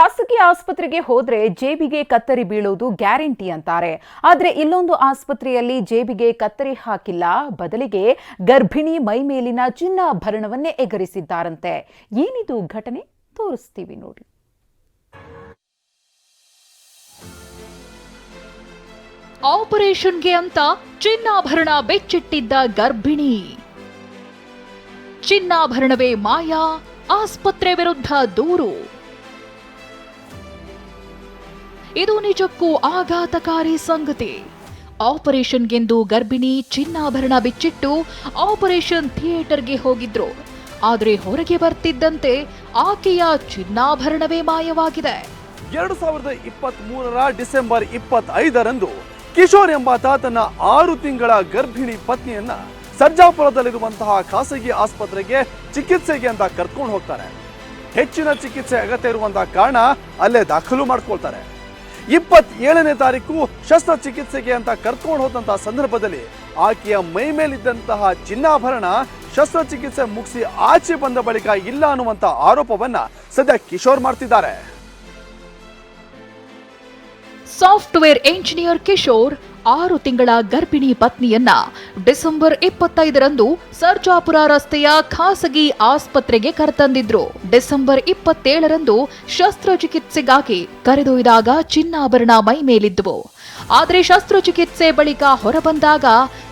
ಖಾಸಗಿ ಆಸ್ಪತ್ರೆಗೆ ಹೋದ್ರೆ ಜೇಬಿಗೆ ಕತ್ತರಿ ಬೀಳೋದು ಗ್ಯಾರಂಟಿ ಅಂತಾರೆ. ಆದ್ರೆ ಇಲ್ಲೊಂದು ಆಸ್ಪತ್ರೆಯಲ್ಲಿ ಜೇಬಿಗೆ ಕತ್ತರಿ ಹಾಕಿಲ್ಲ, ಬದಲಿಗೆ ಗರ್ಭಿಣಿ ಮೈ ಮೇಲಿನ ಚಿನ್ನಾಭರಣವನ್ನೇ ಎಗರಿಸಿದ್ದಾರಂತೆ. ಏನಿದು ಘಟನೆ? ತೋರಿಸ್ತೀವಿ ನೋಡಿ. ಆಪರೇಷನ್ಗೆ ಅಂತ ಚಿನ್ನಾಭರಣ ಬೆಚ್ಚಿಟ್ಟಿದ್ದ ಗರ್ಭಿಣಿ. ಚಿನ್ನಾಭರಣವೇ ಮಾಯಾ, ಆಸ್ಪತ್ರೆ ವಿರುದ್ಧ ದೂರು. ಇದು ನಿಜಕ್ಕೂ ಆಘಾತಕಾರಿ ಸಂಗತಿ. ಆಪರೇಷನ್ಗೆಂದು ಗರ್ಭಿಣಿ ಚಿನ್ನಾಭರಣ ಬಿಚ್ಚಿಟ್ಟು ಆಪರೇಷನ್ ಥಿಯೇಟರ್ಗೆ ಹೋಗಿದ್ರು. ಆದರೆ ಹೊರಗೆ ಬರ್ತಿದ್ದಂತೆ ಆಕೆಯ ಚಿನ್ನಾಭರಣವೇ ಮಾಯವಾಗಿದೆ. ಎರಡು ಸಾವಿರದ ಇಪ್ಪತ್ತ್ ಮೂರರ ಡಿಸೆಂಬರ್ ಇಪ್ಪತ್ತೈದರಂದು ಕಿಶೋರ್ ಎಂಬಾತ ತನ್ನ ಆರು ತಿಂಗಳ ಗರ್ಭಿಣಿ ಪತ್ನಿಯನ್ನ ಸರ್ಜಾಪುರದಲ್ಲಿರುವಂತಹ ಖಾಸಗಿ ಆಸ್ಪತ್ರೆಗೆ ಚಿಕಿತ್ಸೆಗೆ ಅಂತ ಕರ್ಕೊಂಡು ಹೋಗ್ತಾರೆ. ಹೆಚ್ಚಿನ ಚಿಕಿತ್ಸೆ ಅಗತ್ಯ ಇರುವಂತಹ ಕಾರಣ ಅಲ್ಲೇ ದಾಖಲು ಮಾಡ್ಕೊಳ್ತಾರೆ. ಇಪ್ಪತ್ತೇಳನೇ ತಾರೀಕು ಶಸ್ತ್ರಚಿಕಿತ್ಸೆಗೆ ಅಂತ ಕರ್ಕೊಂಡು ಹೋದಂತಹ ಸಂದರ್ಭದಲ್ಲಿ ಆಕೆಯ ಮೈ ಮೇಲಿದ್ದಂತಹ ಚಿನ್ನಾಭರಣ ಶಸ್ತ್ರಚಿಕಿತ್ಸೆ ಮುಗಿಸಿ ಆಚೆ ಬಂದ ಬಳಿಕ ಇಲ್ಲ ಅನ್ನುವಂತ ಆರೋಪವನ್ನ ಸದ್ಯ ಕಿಶೋರ್ ಮಾಡ್ತಿದ್ದಾರೆ. ಸಾಫ್ಟ್ವೇರ್ ಎಂಜಿನಿಯರ್ ಕಿಶೋರ್ ಆರು ತಿಂಗಳ ಗರ್ಭಿಣಿ ಪತ್ನಿಯನ್ನ ಡಿಸೆಂಬರ್ ಇಪ್ಪತ್ತೈದರಂದು ಸರ್ಜಾಪುರ ರಸ್ತೆಯ ಖಾಸಗಿ ಆಸ್ಪತ್ರೆಗೆ ಕರೆತಂದಿದ್ರು. ಡಿಸೆಂಬರ್ ಇಪ್ಪತ್ತೇಳರಂದು ಶಸ್ತ್ರಚಿಕಿತ್ಸೆಗಾಗಿ ಕರೆದೊಯ್ದಾಗ ಚಿನ್ನಾಭರಣ ಮೈ ಮೇಲಿದ್ದುವು. ಆದರೆ ಶಸ್ತ್ರಚಿಕಿತ್ಸೆ ಬಳಿಕ ಹೊರಬಂದಾಗ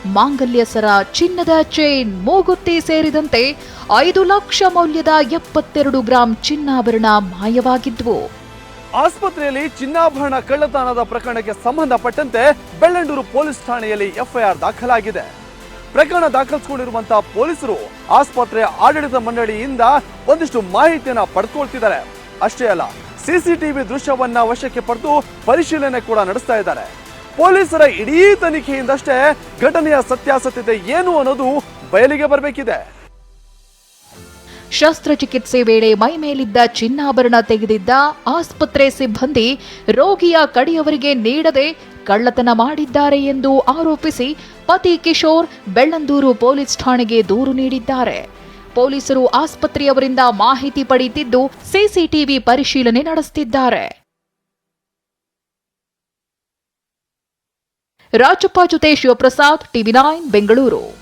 ಮಾಂಗಲ್ಯ ಸರ ಚಿನ್ನದ ಚೈನ್ ಮೂಗುತ್ತಿ ಸೇರಿದಂತೆ ಐದು ಲಕ್ಷ ಮೌಲ್ಯದ ಎಪ್ಪತ್ತೆರಡು ಗ್ರಾಂ ಚಿನ್ನಾಭರಣ ಮಾಯವಾಗಿದ್ವು. ಆಸ್ಪತ್ರೆಯಲ್ಲಿ ಚಿನ್ನಾಭರಣ ಕಳ್ಳತನದ ಪ್ರಕರಣಕ್ಕೆ ಸಂಬಂಧಪಟ್ಟಂತೆ ಬೆಳ್ಳಂಡೂರು ಪೊಲೀಸ್ ಠಾಣೆಯಲ್ಲಿ ಎಫ್ಐಆರ್ ದಾಖಲಾಗಿದೆ. ಪ್ರಕರಣ ದಾಖಲಿಸಿಕೊಂಡಿರುವಂತಹ ಪೊಲೀಸರು ಆಸ್ಪತ್ರೆಯ ಆಡಳಿತ ಮಂಡಳಿಯಿಂದ ಒಂದಿಷ್ಟು ಮಾಹಿತಿಯನ್ನ ಪಡ್ಕೊಳ್ತಿದ್ದಾರೆ. ಅಷ್ಟೇ ಅಲ್ಲ, ಸಿಸಿಟಿವಿ ದೃಶ್ಯವನ್ನ ವಶಕ್ಕೆ ಪಡೆದು ಪರಿಶೀಲನೆ ಕೂಡ ನಡೆಸ್ತಾ ಇದ್ದಾರೆ. ಪೊಲೀಸರ ಇಡೀ ತನಿಖೆಯಿಂದಷ್ಟೇ ಘಟನೆಯ ಸತ್ಯಾಸತ್ಯತೆ ಏನು ಅನ್ನೋದು ಬಯಲಿಗೆ ಬರಬೇಕಿದೆ. ಶಸ್ತ್ರಚಿಕಿತ್ಸೆ ವೇಳೆ ಮೈಮೇಲಿದ್ದ ಚಿನ್ನಾಭರಣ ತೆಗೆದಿದ್ದ ಆಸ್ಪತ್ರೆ ಸಿಬ್ಬಂದಿ ರೋಗಿಯ ಕಡೆಯವರಿಗೆ ನೀಡದೆ ಕಳ್ಳತನ ಮಾಡಿದ್ದಾರೆ ಎಂದು ಆರೋಪಿಸಿ ಪತಿ ಕಿಶೋರ್ ಬೆಳ್ಳಂದೂರು ಪೊಲೀಸ್ ಠಾಣೆಗೆ ದೂರು ನೀಡಿದ್ದಾರೆ. ಪೊಲೀಸರು ಆಸ್ಪತ್ರೆಯವರಿಂದ ಮಾಹಿತಿ ಪಡೆಯುತ್ತಿದ್ದು ಸಿಸಿಟಿವಿ ಪರಿಶೀಲನೆ ನಡೆಸುತ್ತಿದ್ದಾರೆ. ರಾಜಪ್ಪ ಜೊತೆ ಶಿವಪ್ರಸಾದ್, ಟಿವಿ ನೈನ್, ಬೆಂಗಳೂರು.